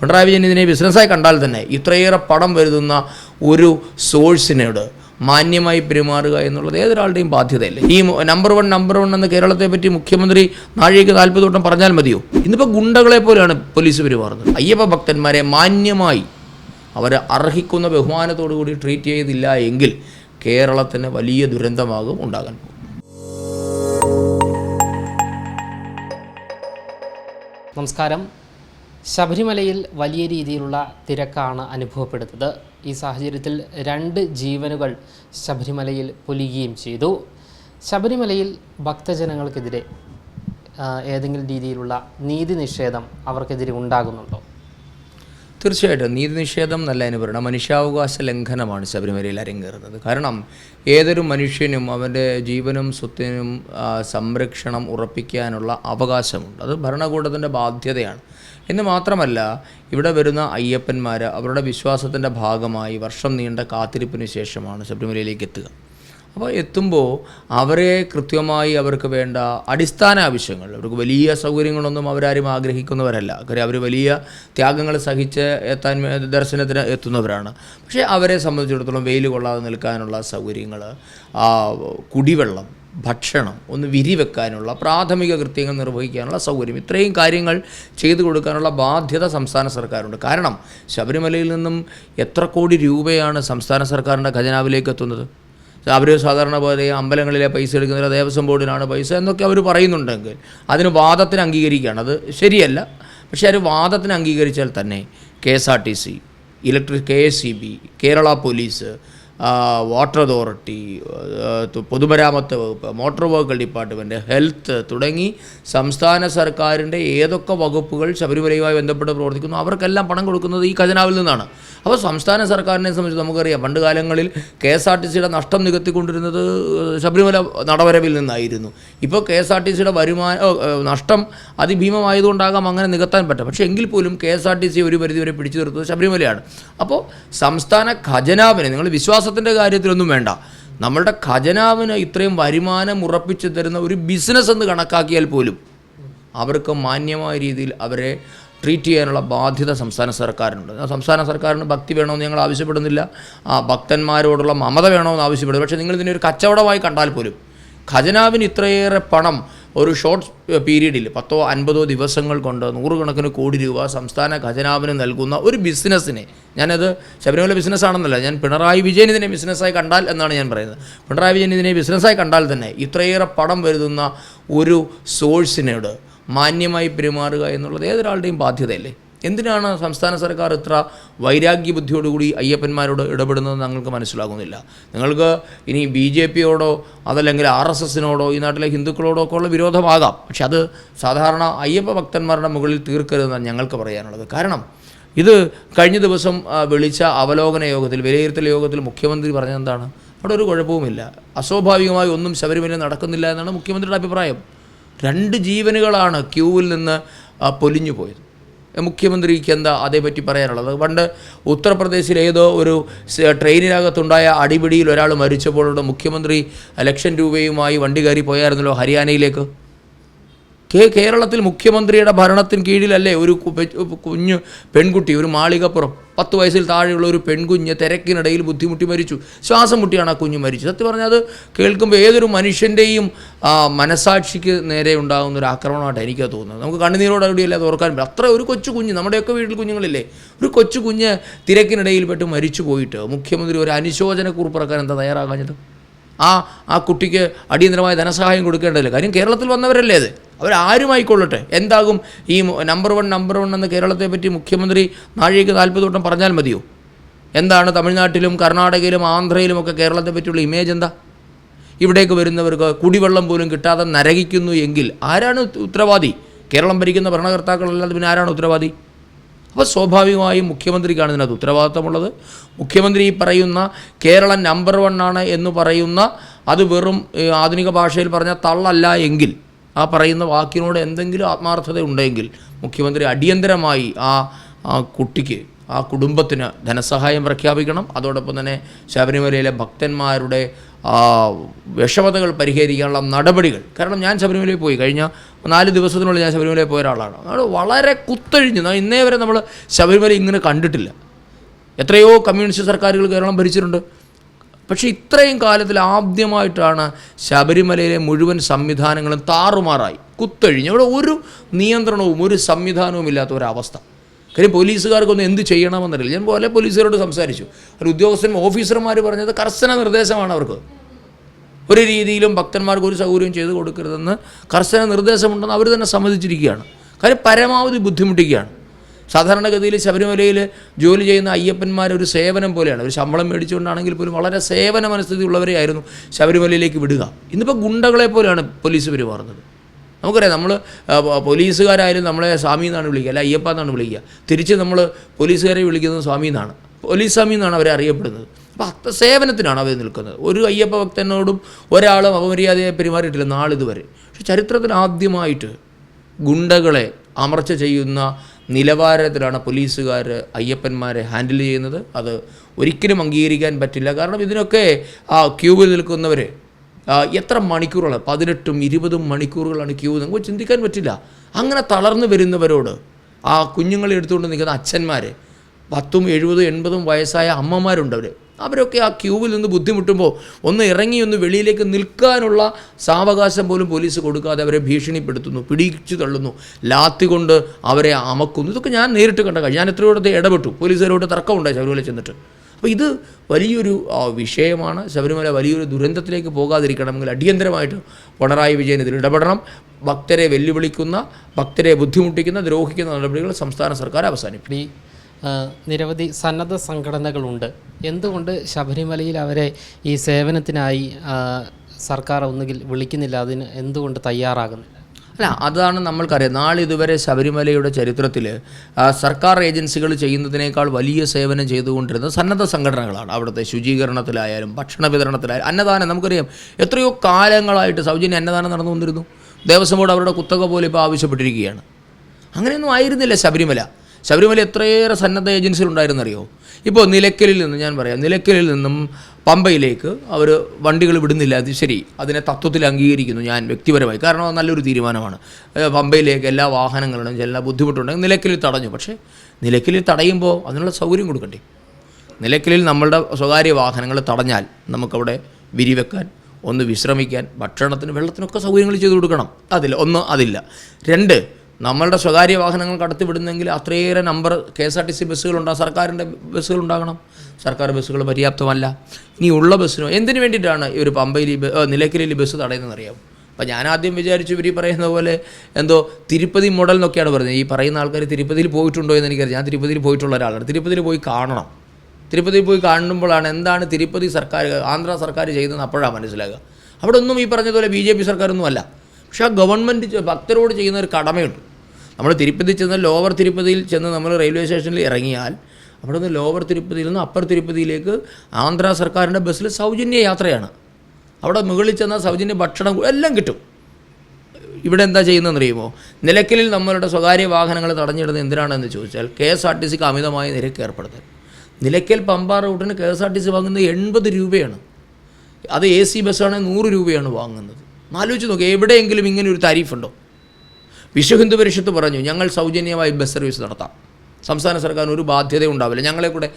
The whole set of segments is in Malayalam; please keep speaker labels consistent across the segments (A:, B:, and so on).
A: പിണറായി വിജയൻ ഇതിനെ ബിസിനസ്സായി കണ്ടാൽ തന്നെ ഇത്രയേറെ പണം വരുന്ന ഒരു സോഴ്സിനോട് മാന്യമായി പെരുമാറുക എന്നുള്ളത് ഏതൊരാളുടെയും ബാധ്യതയല്ല? ഈ നമ്പർ വൺ നമ്പർ വൺ എന്ന് കേരളത്തെ പറ്റി മുഖ്യമന്ത്രി നാഴികയ്ക്ക് നാൽപ്പത് വട്ടം പറഞ്ഞാൽ മതിയോ? ഇന്നിപ്പോൾ ഗുണ്ടകളെ പോലെയാണ് പോലീസ് പെരുമാറുന്നത്. അയ്യപ്പ ഭക്തന്മാരെ മാന്യമായി അവർ അർഹിക്കുന്ന ബഹുമാനത്തോടു കൂടി ട്രീറ്റ് ചെയ്തില്ല എങ്കിൽ കേരളത്തിന് വലിയ ദുരന്തമാകും ഉണ്ടാകാൻ പോകും.
B: നമസ്കാരം. ശബരിമലയിൽ വലിയ രീതിയിലുള്ള തിരക്കാണ് അനുഭവപ്പെടുന്നത്. ഈ സാഹചര്യത്തിൽ രണ്ട് ജീവനുകൾ ശബരിമലയിൽ പൊലിയുകയും ചെയ്തു. ശബരിമലയിൽ ഭക്തജനങ്ങൾക്കെതിരെ ഏതെങ്കിലും രീതിയിലുള്ള നീതി നിഷേധം അവർക്കെതിരെ ഉണ്ടാകുന്നുണ്ടോ?
A: തീർച്ചയായിട്ടും. നീതി നിഷേധം നല്ല പറയണം മനുഷ്യാവകാശ ലംഘനമാണ് ശബരിമലയിൽ അരങ്ങേറുന്നത്. കാരണം ഏതൊരു മനുഷ്യനും അവന്റെ ജീവനും സ്വത്തിനും സംരക്ഷണം ഉറപ്പിക്കാനുള്ള അവകാശമുണ്ട്. അത് ഭരണകൂടത്തിന്റെ ബാധ്യതയാണ്. എന്ന് മാത്രമല്ല ഇവിടെ വരുന്ന അയ്യപ്പന്മാർ അവരുടെ വിശ്വാസത്തിന്റെ ഭാഗമായി വർഷം നീണ്ട കാത്തിരിപ്പിന് ശേഷമാണ് ശബരിമലയിലേക്ക് എത്തുക. അപ്പോൾ എത്തുമ്പോൾ അവരെ കൃത്യമായി അവർക്ക് വേണ്ട അടിസ്ഥാന ആവശ്യങ്ങൾ അവർക്ക് വലിയ സൗകര്യങ്ങളൊന്നും അവരാരും ആഗ്രഹിക്കുന്നവരല്ല. കാര്യം അവർ വലിയ ത്യാഗങ്ങൾ സഹിച്ച് എത്താൻ ദർശനത്തിന് എത്തുന്നവരാണ്. പക്ഷേ അവരെ സംബന്ധിച്ചിടത്തോളം വെയിൽ കൊള്ളാതെ നിൽക്കാനുള്ള സൗകര്യങ്ങൾ കുടിവെള്ളം ഭക്ഷണം ഒന്ന് വിരി വെക്കാനുള്ള പ്രാഥമിക കൃത്യങ്ങൾ നിർവഹിക്കാനുള്ള സൗകര്യം. ഇത്രയും കാര്യങ്ങൾ ചെയ്തു കൊടുക്കാനുള്ള ബാധ്യത സംസ്ഥാന സർക്കാരുണ്ട്. കാരണം ശബരിമലയിൽ നിന്നും എത്ര കോടി രൂപയാണ് സംസ്ഥാന സർക്കാരിന്റെ ഖജനാവിലേക്ക് എത്തുന്നത്? അവർ സാധാരണ പോലെ അമ്പലങ്ങളിലെ പൈസ എടുക്കുന്നത് ദേവസ്വം ബോർഡിനാണ് പൈസ എന്നൊക്കെ അവർ പറയുന്നുണ്ടെങ്കിൽ അതിന് വാദത്തിന് അംഗീകരിക്കുകയാണ്. അത് ശരിയല്ല. പക്ഷേ ഒരു വാദത്തിന് അംഗീകരിച്ചാൽ തന്നെ K S R T C electric K S C B Kerala police water authority പൊതുമരാമത്ത് വകുപ്പ് മോട്ടോർ വെഹിക്കിൾ ഡിപ്പാർട്ട്മെന്റ് ഹെൽത്ത് തുടങ്ങി സംസ്ഥാന സർക്കാരിന്റെ ഏതൊക്കെ വകുപ്പുകൾ ശബരിമലയുമായി ബന്ധപ്പെട്ട് പ്രവർത്തിക്കുന്നു അവർക്കെല്ലാം പണം കൊടുക്കുന്നത് ഈ ഖജനാവിൽ നിന്നാണ്. അപ്പോൾ സംസ്ഥാന സർക്കാരിനെ സംബന്ധിച്ച് നമുക്കറിയാം പണ്ട് കാലങ്ങളിൽ കെ എസ് ആർ ടി സിയുടെ നഷ്ടം നികത്തിക്കൊണ്ടിരുന്നത് ശബരിമല നടവരവിൽ നിന്നായിരുന്നു. ഇപ്പോൾ കെ എസ് ആർ ടി സിയുടെ വരുമാന നഷ്ടം അതിഭീമമായതുകൊണ്ടാകാം അങ്ങനെ നികത്താൻ പറ്റും പക്ഷേ എങ്കിൽ പോലും K S R T C ഒരു പരിധിവരെ പിടിച്ചു നിർത്തുന്നത് ശബരിമലയാണ്. അപ്പോൾ സംസ്ഥാന ഖജനാവിനെ നിങ്ങൾ വിശ്വാസത്തിന്റെ കാര്യത്തിലൊന്നും വേണ്ട. നമ്മളുടെ ഖജനാവിന് ഇത്രയും വരുമാനം ഉറപ്പിച്ചു തരുന്ന ഒരു ബിസിനസ് എന്ന് കണക്കാക്കിയാൽ പോലും അവർക്ക് മാന്യമായ രീതിയിൽ അവരെ ട്രീറ്റ് ചെയ്യാനുള്ള ബാധ്യത സംസ്ഥാന സർക്കാരിനുണ്ട്. സംസ്ഥാന സർക്കാരിന് ഭക്തി വേണമെന്ന് ഞങ്ങൾ ആവശ്യപ്പെടുന്നില്ല. ആ ഭക്തന്മാരോടുള്ള മമത വേണമെന്ന് ആവശ്യപ്പെടുന്നു പക്ഷേ നിങ്ങൾ ഇതിനെ ഒരു കച്ചവടമായി കണ്ടാൽ പോലും ഖജനാവിന് ഇത്രയേറെ പണം ഒരു ഷോർട്ട് പീരീഡിൽ പത്തോ അൻപതോ ദിവസങ്ങൾ കൊണ്ട് നൂറുകണക്കിന് കോടി രൂപ സംസ്ഥാന ഖജനാവിന് നൽകുന്ന ഒരു ബിസിനസ്സിനെ ഞാനത് ശബരിമല ബിസിനസ്സാണെന്നല്ല ഞാൻ പിണറായി വിജയൻ ഇതിനെ ബിസിനസ്സായി കണ്ടാൽ എന്നാണ് ഞാൻ പറയുന്നത്. പിണറായി വിജയൻ ഇതിനെ ബിസിനസ്സായി കണ്ടാൽ തന്നെ ഇത്രയേറെ പണം വരുന്ന ഒരു സോഴ്സിനോട് മാന്യമായി പെരുമാറുക എന്നുള്ളത് ഏതൊരാളുടെയും ബാധ്യതയല്ലേ? എന്തിനാണ് സംസ്ഥാന സർക്കാർ ഇത്ര വൈരാഗ്യ ബുദ്ധിയോടുകൂടി അയ്യപ്പന്മാരോട് ഇടപെടുന്നത് ഞങ്ങൾക്ക് മനസ്സിലാകുന്നില്ല. നിങ്ങൾക്ക് ഇനി ബി ജെ പിയോടോ അതല്ലെങ്കിൽ ആർ എസ് എസിനോടോ ഈ നാട്ടിലെ ഹിന്ദുക്കളോടോ ഒക്കെ ഉള്ള വിരോധമാകാം. പക്ഷെ അത് സാധാരണ അയ്യപ്പ ഭക്തന്മാരുടെ മുകളിൽ തീർക്കരുതെന്നാണ് ഞങ്ങൾക്ക് പറയാനുള്ളത്. കാരണം ഇത് കഴിഞ്ഞ ദിവസം വിളിച്ച അവലോകന യോഗത്തിൽ വിലയിരുത്തൽ യോഗത്തിൽ മുഖ്യമന്ത്രി പറഞ്ഞതെന്താണ് അവിടെ ഒരു കുഴപ്പവുമില്ല. അസ്വാഭാവികമായി ഒന്നും ശബരിമല നടക്കുന്നില്ല എന്നാണ് മുഖ്യമന്ത്രിയുടെ അഭിപ്രായം. രണ്ട് ജീവനുകളാണ് ക്യൂവിൽ നിന്ന് പൊലിഞ്ഞു പോയത് മുഖ്യമന്ത്രിക്ക് എന്താ അതേപറ്റി പറയാനുള്ളത്? പണ്ട് ഉത്തർപ്രദേശിൽ ഏതോ ഒരു ട്രെയിനിനകത്തുണ്ടായ അടിപിടിയിൽ ഒരാൾ മരിച്ചപ്പോഴുള്ള മുഖ്യമന്ത്രി ലക്ഷം രൂപയുമായി വണ്ടി കയറി പോയായിരുന്നല്ലോ ഹരിയാനയിലേക്ക്? കേരളത്തിൽ മുഖ്യമന്ത്രിയുടെ ഭരണത്തിന് കീഴിലല്ലേ ഒരു കുഞ്ഞു പെൺകുട്ടി ഒരു മാളികപ്പുറം പത്ത് വയസ്സിൽ താഴെയുള്ള ഒരു പെൺകുഞ്ഞ് തിരക്കിനിടയിൽ ബുദ്ധിമുട്ടി മരിച്ചു. ശ്വാസം മുട്ടിയാണ് ആ കുഞ്ഞ് മരിച്ചത്. സത്യം പറഞ്ഞാൽ അത് കേൾക്കുമ്പോൾ ഏതൊരു മനുഷ്യന്റെയും മനസാക്ഷിക്ക് നേരെ ഉണ്ടാകുന്ന ഒരു ആക്രമണമായിട്ട് എനിക്കത് തോന്നുന്നത്. നമുക്ക് കണ്ണുനീരോട് അവിടെയല്ല അത് ഓർക്കാൻ പറ്റും അത്ര ഒരു കൊച്ചു കുഞ്ഞ് നമ്മുടെയൊക്കെ വീട്ടിൽ കുഞ്ഞുങ്ങളില്ലേ ഒരു കൊച്ചു കുഞ്ഞ് തിരക്കിനിടയിൽ പെട്ട് മരിച്ചു പോയിട്ട് മുഖ്യമന്ത്രി ഒരു അനുശോചന കുറിപ്പിറക്കാൻ എന്താ തയ്യാറാകാഞ്ഞത്? ആ ആ കുട്ടിക്ക് അടിയന്തരമായ ധനസഹായം കൊടുക്കേണ്ടതല്ലേ? കാര്യം കേരളത്തിൽ വന്നവരല്ലേ അത്? അവരാരുമായിക്കൊള്ളട്ടെ? എന്താകും ഈ നമ്പർ വൺ നമ്പർ വൺ എന്ന് കേരളത്തെ പറ്റി മുഖ്യമന്ത്രി നാഴികയ്ക്ക് നാൽപ്പത് വട്ടം പറഞ്ഞാൽ മതിയോ? എന്താണ് തമിഴ്നാട്ടിലും കർണാടകയിലും ആന്ധ്രയിലും ഒക്കെ കേരളത്തെ പറ്റിയുള്ള ഇമേജ് എന്താ? ഇവിടേക്ക് വരുന്നവർക്ക് കുടിവെള്ളം പോലും കിട്ടാതെ നരകിക്കുന്നു എങ്കിൽ ആരാണ് ഉത്തരവാദി? കേരളം ഭരിക്കുന്ന ഭരണകർത്താക്കളല്ലാതെ പിന്നെ ആരാണ് ഉത്തരവാദി? അപ്പോൾ സ്വാഭാവികമായും മുഖ്യമന്ത്രിക്കാണ് ഇതിനകത്ത് ഉത്തരവാദിത്തമുള്ളത്. മുഖ്യമന്ത്രി ഈ പറയുന്ന കേരളം നമ്പർ വൺ ആണ് എന്ന് പറയുന്ന അത് വെറും ആധുനിക ഭാഷയിൽ പറഞ്ഞ തള്ളല്ല എങ്കിൽ ആ പറയുന്ന വാക്കിനോട് എന്തെങ്കിലും ആത്മാർത്ഥത ഉണ്ടെങ്കിൽ മുഖ്യമന്ത്രി അടിയന്തരമായി ആ കുട്ടിക്ക് ആ കുടുംബത്തിന് ധനസഹായം പ്രഖ്യാപിക്കണം. അതോടൊപ്പം തന്നെ ശബരിമലയിലെ ഭക്തന്മാരുടെ വിഷമതകൾ പരിഹരിക്കാനുള്ള നടപടികൾ. കാരണം ഞാൻ ശബരിമലയിൽ പോയി. കഴിഞ്ഞ നാല് ദിവസത്തിനുള്ളിൽ ഞാൻ ശബരിമലയിൽ പോയ ഒരാളാണ്. അത് വളരെ കുത്തഴിഞ്ഞ്. ഇന്നേ വരെ നമ്മൾ ശബരിമല ഇങ്ങനെ കണ്ടിട്ടില്ല. എത്രയോ കമ്മ്യൂണിസ്റ്റ് സർക്കാരുകൾ കേരളം ഭരിച്ചിട്ടുണ്ട്. പക്ഷേ ഇത്രയും കാലത്തിൽ ആദ്യമായിട്ടാണ് ശബരിമലയിലെ മുഴുവൻ സംവിധാനങ്ങളും താറുമാറായി. കുത്തഴിഞ്ഞ്. അവിടെ ഒരു നിയന്ത്രണവും ഒരു സംവിധാനവും ഇല്ലാത്ത ഒരവസ്ഥ. കാര്യം പോലീസുകാർക്കൊന്നും എന്ത് ചെയ്യണമെന്നറിയില്ല. ഞാൻ പോലെ പോലീസുകാരോട് സംസാരിച്ചു. ഒരു ഉദ്യോഗസ്ഥരും ഓഫീസർമാർ പറഞ്ഞത് കർശന നിർദ്ദേശമാണ് അവർക്ക്. ഒരു രീതിയിലും ഭക്തന്മാർക്ക് ഒരു സൗകര്യം ചെയ്തു കൊടുക്കരുതെന്ന് കർശന നിർദ്ദേശമുണ്ടെന്ന് അവർ തന്നെ സമ്മതിച്ചിരിക്കുകയാണ്. കാര്യം പരമാവധി ബുദ്ധിമുട്ടിക്കുകയാണ്. സാധാരണഗതിയിൽ ശബരിമലയിൽ ജോലി ചെയ്യുന്ന അയ്യപ്പന്മാർ ഒരു സേവനം പോലെയാണ്. ഒരു ശമ്പളം മേടിച്ചുകൊണ്ടാണെങ്കിൽ പോലും വളരെ സേവന മനസ്ഥിതി ഉള്ളവരെയായിരുന്നു ശബരിമലയിലേക്ക് വിടുക. ഇന്നിപ്പോൾ ഗുണ്ടകളെ പോലെയാണ് പോലീസ് പെരുമാറുന്നത്. നമുക്കറിയാം നമ്മൾ പോലീസുകാരായാലും നമ്മളെ സ്വാമി എന്നാണ് വിളിക്കുക അല്ല അയ്യപ്പ എന്നാണ് വിളിക്കുക. തിരിച്ച് നമ്മൾ പോലീസുകാരെ വിളിക്കുന്നത് സ്വാമി എന്നാണ്. പോലീസ് സ്വാമി എന്നാണ് അവരെ അറിയപ്പെടുന്നത്. അപ്പോൾ അത്ര സേവനത്തിനാണ് അവർ നിൽക്കുന്നത്. ഒരു അയ്യപ്പ ഭക്തനോടും ഒരാളും അപമര്യാദയായി പെരുമാറിയിട്ടില്ല നാളിതുവരെ. പക്ഷെ ചരിത്രത്തിൽ ആദ്യമായിട്ട് ഗുണ്ടകളെ അമർച്ച ചെയ്യുന്ന നിലവാരത്തിലാണ് പോലീസുകാർ അയ്യപ്പന്മാരെ ഹാൻഡിൽ ചെയ്യുന്നത്. അത് ഒരിക്കലും അംഗീകരിക്കാൻ പറ്റില്ല. കാരണം ഇതിനൊക്കെ ആ ക്യൂവിൽ നിൽക്കുന്നവർ എത്ര മണിക്കൂറുകളാണ് പതിനെട്ടും ഇരുപതും മണിക്കൂറുകളാണ് ക്യൂ നമുക്ക് ചിന്തിക്കാൻ പറ്റില്ല. അങ്ങനെ തളർന്നു വരുന്നവരോട് ആ കുഞ്ഞുങ്ങളെ എടുത്തുകൊണ്ട് നിൽക്കുന്ന അച്ഛന്മാർ പത്തും എഴുപതും എൺപതും വയസ്സായ അമ്മമാരുണ്ട് അവർ അവരൊക്കെ ആ ക്യൂവിൽ നിന്ന് ബുദ്ധിമുട്ടുമ്പോൾ ഒന്ന് ഇറങ്ങി ഒന്ന് വെളിയിലേക്ക് നിൽക്കാനുള്ള സാവകാശം പോലും പോലീസ് കൊടുക്കാതെ അവരെ ഭീഷണിപ്പെടുത്തുന്നു പിടിച്ചു തള്ളുന്നു ലാത്തി കൊണ്ട് അവരെ അമക്കുന്നു. ഇതൊക്കെ ഞാൻ നേരിട്ട് കണ്ട കാര്യം. ഞാൻ എത്രയോടത്തെ ഇടപെട്ടു. പോലീസുകാരോട് തർക്കമുണ്ടായി ശബരിമല ചെന്നിട്ട്. അപ്പോൾ ഇത് വലിയൊരു വിഷയമാണ്. ശബരിമല വലിയൊരു ദുരന്തത്തിലേക്ക് പോകാതിരിക്കണമെങ്കിൽ അടിയന്തരമായിട്ട് പിണറായി വിജയൻ ഇതിൽ ഇടപെടണം. ഭക്തരെ വെല്ലുവിളിക്കുന്ന ഭക്തരെ ബുദ്ധിമുട്ടിക്കുന്ന ദ്രോഹിക്കുന്ന നടപടികൾ സംസ്ഥാന സർക്കാർ അവസാനിപ്പിക്കും.
B: നിരവധി സന്നദ്ധ സംഘടനകളുണ്ട്. എന്തുകൊണ്ട് ശബരിമലയിൽ അവരെ ഈ സേവനത്തിനായി സർക്കാർ ഒന്നുകിൽ വിളിക്കുന്നില്ല? അതിന് എന്തുകൊണ്ട് തയ്യാറാകുന്നില്ല?
A: അല്ല അതാണ് നമ്മൾക്കറിയാം. നാളിതുവരെ ശബരിമലയുടെ ചരിത്രത്തിൽ സർക്കാർ ഏജൻസികൾ ചെയ്യുന്നതിനേക്കാൾ വലിയ സേവനം ചെയ്തുകൊണ്ടിരുന്ന സന്നദ്ധ സംഘടനകളാണ്. അവിടുത്തെ ശുചീകരണത്തിലായാലും ഭക്ഷണ വിതരണത്തിലായാലും അന്നദാനം നമുക്കറിയാം. എത്രയോ കാലങ്ങളായിട്ട് സൗജന്യ അന്നദാനം നടന്നു വന്നിരുന്നു ദേവസ്വം ബോർഡ് അവരുടെ കുത്തക പോലെ ഇപ്പോൾ ആവശ്യപ്പെട്ടിരിക്കുകയാണ്. അങ്ങനെയൊന്നും ആയിരുന്നില്ല ശബരിമല. ശബരിമല എത്രയേറെ സന്നദ്ധ ഏജൻസികൾ ഉണ്ടായിരുന്നറിയോ ഇപ്പോൾ നിലയ്ക്കലിൽ നിന്ന് ഞാൻ പറയാം. നിലയ്ക്കലിൽ നിന്നും പമ്പയിലേക്ക് അവർ വണ്ടികൾ വിടുന്നില്ല. അത് ശരി അതിനെ തത്വത്തിൽ അംഗീകരിക്കുന്നു ഞാൻ വ്യക്തിപരമായി. കാരണം അത് നല്ലൊരു തീരുമാനമാണ്. പമ്പയിലേക്ക് എല്ലാ വാഹനങ്ങളും എല്ലാ ബുദ്ധിമുട്ടുണ്ടെങ്കിൽ നിലയ്ക്കലിൽ തടഞ്ഞു. പക്ഷേ നിലയ്ക്കലിൽ തടയുമ്പോൾ അതിനുള്ള സൗകര്യം കൊടുക്കണ്ടേ? നിലയ്ക്കലിൽ നമ്മളുടെ സ്വകാര്യ വാഹനങ്ങൾ തടഞ്ഞാൽ നമുക്കവിടെ വിരിവെക്കാൻ ഒന്ന് വിശ്രമിക്കാൻ ഭക്ഷണത്തിന് വെള്ളത്തിനൊക്കെ സൗകര്യങ്ങൾ ചെയ്തു കൊടുക്കണം. അതില്ല ഒന്ന് അതില്ല. രണ്ട് നമ്മളുടെ സ്വകാര്യ വാഹനങ്ങൾ കടത്തിവിടുന്നെങ്കിൽ അത്രയേറെ number K S R T C ബസ്സുകളുണ്ടാകും സർക്കാരിന്റെ ബസ്സുകളുണ്ടാകണം. സർക്കാർ ബസ്സുകൾ പര്യാപ്തമല്ല. ഇനി ഉള്ള ബസ്സിനോ എന്തിനു വേണ്ടിയിട്ടാണ് ഈ ഒരു പമ്പയിൽ ഈ നിലയ്ക്കലിൽ ബസ് തടയുന്നതെന്ന് അറിയാം അപ്പോൾ ഞാൻ ആദ്യം വിചാരിച്ചു ഇവർ ഈ പറയുന്ന പോലെ എന്തോ തിരുപ്പതി മോഡൽ എന്നൊക്കെയാണ് പറയുന്നത് ഈ പറയുന്ന ആൾക്കാർ തിരുപ്പതിയിൽ പോയിട്ടുണ്ടോ എന്ന് എനിക്കറിയാം. ഞാൻ തിരുപ്പതിയിൽ പോയിട്ടുള്ള ഒരാളാണ്. തിരുപ്പതിയിൽ പോയി കാണണം. തിരുപ്പതിയിൽ പോയി കാണുമ്പോഴാണ് എന്താണ് തിരുപ്പതി സർക്കാർ ആന്ധ്ര സർക്കാർ ചെയ്തതെന്ന് അപ്പോഴാണ് മനസ്സിലാകുക. അവിടെ ഒന്നും ഈ പറഞ്ഞതുപോലെ ബി ജെ പി സർക്കാരൊന്നും അല്ല. പക്ഷേ ആ ഗവൺമെന്റ് ഭക്തരോട് ചെയ്യുന്ന ഒരു കടമയുണ്ട്. നമ്മൾ തിരുപ്പതി ചെന്ന് ലോവർ തിരുപ്പതിയിൽ ചെന്ന് നമ്മൾ റെയിൽവേ സ്റ്റേഷനിൽ ഇറങ്ങിയാൽ അവിടെ നിന്ന് ലോവർ തിരുപ്പതിയിൽ നിന്ന് അപ്പർ തിരുപ്പതിയിലേക്ക് ആന്ധ്ര സർക്കാരിന്റെ ബസ്സിൽ സൗജന്യ യാത്രയാണ്. അവിടെ മുകളിൽ ചെന്നാൽ സൗജന്യ ഭക്ഷണം എല്ലാം കിട്ടും. ഇവിടെ എന്താ ചെയ്യുന്നതെന്ന് അറിയുമോ നിലയ്ക്കലിൽ നമ്മളുടെ സ്വകാര്യ വാഹനങ്ങൾ തടഞ്ഞിടുന്നത് എന്തിനാണെന്ന് ചോദിച്ചാൽ കെ എസ് ആർ ടി സിക്ക് അമിതമായ നിരക്ക് ഏർപ്പെടുത്തൽ. നിലയ്ക്കൽ പമ്പ റൂട്ടിന് K S R T C വാങ്ങുന്നത് എൺപത് രൂപയാണ്. അത് എ സി ബസ്സാണെങ്കിൽ നൂറ് രൂപയാണ് വാങ്ങുന്നത്. ആലോചിച്ച് നോക്കുക എവിടെയെങ്കിലും ഇങ്ങനെ ഒരു താരിഫുണ്ടോ? വിശ്വ ഹിന്ദു പരിഷത്ത് പറഞ്ഞു ഞങ്ങൾ സൗജന്യമായി ബസ് സർവീസ് നടത്താം. സംസ്ഥാന സർക്കാരിന് ഒരു ബാധ്യത ഉണ്ടാവില്ല. ഞങ്ങളെ കൂടെ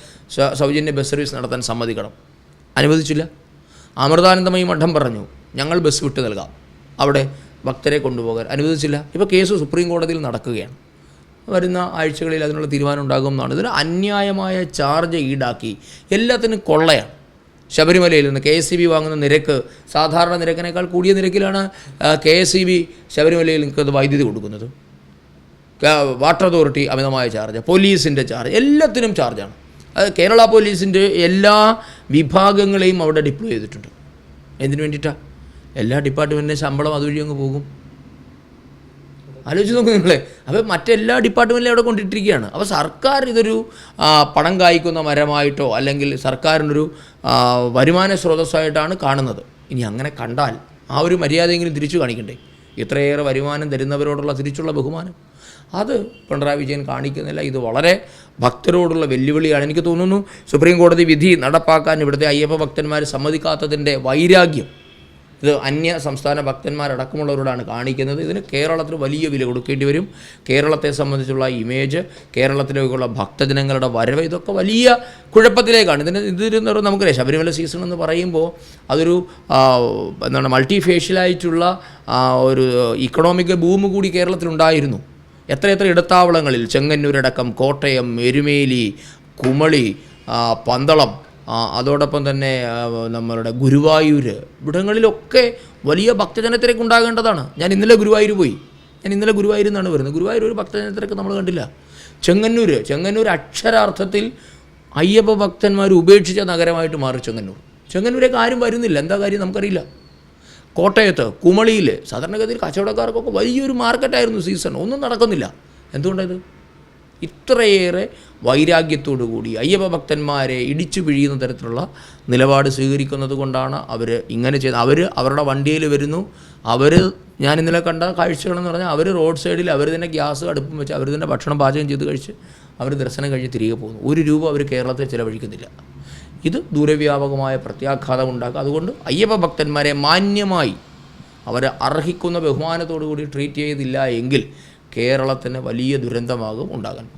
A: സൗജന്യ ബസ് സർവീസ് നടത്താൻ സമ്മതിക്കണം. അനുവദിച്ചില്ല. അമൃതാനന്ദമയി മഠം പറഞ്ഞു ഞങ്ങൾ ബസ് വിട്ട് നൽകാം. അവിടെ ഭക്തരെ കൊണ്ടുപോകാൻ. അനുവദിച്ചില്ല. ഇപ്പോൾ കേസ് സുപ്രീം കോടതിയിൽ നടക്കുകയാണ്. വരുന്ന ആഴ്ചകളിൽ അതിനുള്ള തീരുമാനം ഉണ്ടാകുമെന്നാണ് ഇതിന് അന്യായമായ ചാർജ് ഈടാക്കി എല്ലാത്തിനും കൊള്ളയാണ്. ശബരിമലയിൽ നിന്ന് കെ എസ് സി ബി വാങ്ങുന്ന നിരക്ക് സാധാരണ നിരക്കിനേക്കാൾ കൂടിയ നിരക്കിലാണ് കെ എസ് സി ബി ശബരിമലയിൽ നിൽക്കുന്നത് വൈദ്യുതി കൊടുക്കുന്നത്. വാട്ടർ അതോറിറ്റി അമിതമായ ചാർജ് പോലീസിന്റെ ചാർജ് എല്ലാത്തിനും ചാർജാണ്. അത് കേരള പോലീസിന്റെ എല്ലാ വിഭാഗങ്ങളെയും അവിടെ ഡിപ്ലോയ് ചെയ്തിട്ടുണ്ട്. എന്തിനു വേണ്ടിയിട്ടാണ് എല്ലാ ഡിപ്പാർട്ട്മെന്റിന്റെ ശമ്പളം അതുവഴി അങ്ങ് പോകും. ആലോചിച്ച് നോക്കും നിങ്ങളെ. അപ്പോൾ മറ്റെല്ലാ ഡിപ്പാർട്ട്മെന്റിലും അവിടെ കൊണ്ടിട്ടിരിക്കുകയാണ്. അപ്പോൾ സർക്കാർ ഇതൊരു പണം കായ്ക്കുന്ന മരമായിട്ടോ അല്ലെങ്കിൽ സർക്കാരിനൊരു വരുമാന സ്രോതസ്സായിട്ടാണ് കാണുന്നത്. ഇനി അങ്ങനെ കണ്ടാൽ ആ ഒരു മര്യാദയെങ്കിലും തിരിച്ചു കാണിക്കണ്ടേ? ഇത്രയേറെ വരുമാനം തരുന്നവരോടുള്ള തിരിച്ചുള്ള ബഹുമാനം? അത് പിണറായി വിജയൻ കാണിക്കുന്നില്ല. ഇത് വളരെ ഭക്തരോടുള്ള വെല്ലുവിളിയാണ്. എനിക്ക് തോന്നുന്നു സുപ്രീം കോടതി വിധി നടപ്പാക്കാൻ ഇവിടുത്തെ അയ്യപ്പ ഭക്തന്മാർ സമ്മതിക്കാത്തതിന്റെ വൈരാഗ്യം ഇത് അന്യ സംസ്ഥാന ഭക്തന്മാരടക്കമുള്ളവരോടാണ് കാണിക്കുന്നത്. ഇതിന് കേരളത്തിന് വലിയ വില കൊടുക്കേണ്ടി വരും. കേരളത്തെ സംബന്ധിച്ചുള്ള ഇമേജ് കേരളത്തിലേക്കുള്ള ഭക്തജനങ്ങളുടെ വരവ് ഇതൊക്കെ വലിയ കുഴപ്പത്തിലേക്കാണ്. ഇതിന് ഇതിന് നമുക്കറിയാം ശബരിമല സീസൺ എന്ന് പറയുമ്പോൾ അതൊരു എന്താണ് മൾട്ടി ഫേഷ്യലായിട്ടുള്ള ഒരു ഇക്കണോമിക് ബൂം കൂടി കേരളത്തിലുണ്ടായിരുന്നു. എത്രയെത്ര ഇടത്താവളങ്ങളിൽ ചെങ്ങന്നൂരടക്കം കോട്ടയം എരുമേലി കുമളി പന്തളം അതോടൊപ്പം തന്നെ നമ്മളുടെ ഗുരുവായൂർ ഇവിടങ്ങളിലൊക്കെ വലിയ ഭക്തജനത്തിരക്ക് ഉണ്ടാകേണ്ടതാണ്. ഞാൻ ഇന്നലെ ഗുരുവായൂർ പോയി. ഞാൻ ഇന്നലെ ഗുരുവായൂരിൽ നിന്നാണ് വരുന്നത്. ഗുരുവായൂർ ഒരു ഭക്തജനത്തിരക്ക് നമ്മൾ കണ്ടില്ല. ചെങ്ങന്നൂർ ചെങ്ങന്നൂർ അക്ഷരാർത്ഥത്തിൽ അയ്യപ്പ ഭക്തന്മാർ ഉപേക്ഷിച്ച നഗരമായിട്ട് മാറി ചെങ്ങന്നൂർ. ചെങ്ങന്നൂരേക്ക് ആരും വരുന്നില്ല. എന്താ കാര്യം നമുക്കറിയില്ല. കോട്ടയത്ത് കുമളിയിൽ സാധാരണഗതിയിൽ കച്ചവടക്കാർക്കൊക്കെ വലിയൊരു മാർക്കറ്റായിരുന്നു സീസൺ. ഒന്നും നടക്കുന്നില്ല. എന്തുകൊണ്ടത് ഇത്രയേറെ വൈരാഗ്യത്തോടു കൂടി അയ്യപ്പ ഭക്തന്മാരെ ഇടിച്ചു പിഴിയുന്ന തരത്തിലുള്ള നിലപാട് സ്വീകരിക്കുന്നത് കൊണ്ടാണ് അവർ ഇങ്ങനെ ചെയ്ത് അവർ അവരുടെ വണ്ടിയിൽ വരുന്നു. അവർ ഞാൻ ഇന്നലെ കണ്ട കാഴ്ചകളെന്ന് പറഞ്ഞാൽ അവർ റോഡ് സൈഡിൽ അവർ തന്നെ ഗ്യാസ് അടുപ്പും വെച്ച് അവർ തന്നെ ഭക്ഷണം പാചകം ചെയ്ത് കഴിച്ച് അവർ ദർശനം കഴിഞ്ഞ് തിരികെ പോകുന്നു. ഒരു രൂപ അവർ കേരളത്തിൽ ചിലവഴിക്കുന്നില്ല. ഇത് ദൂരവ്യാപകമായ പ്രത്യാഘാതം ഉണ്ടാക്കുക. അതുകൊണ്ട് അയ്യപ്പ ഭക്തന്മാരെ മാന്യമായി അവരെ അർഹിക്കുന്ന ബഹുമാനത്തോടു കൂടി ട്രീറ്റ് ചെയ്തില്ല എങ്കിൽ കേരളത്തിന് വലിയ ദുരന്തമാകും ഉണ്ടാകാൻ. പോകുന്നത്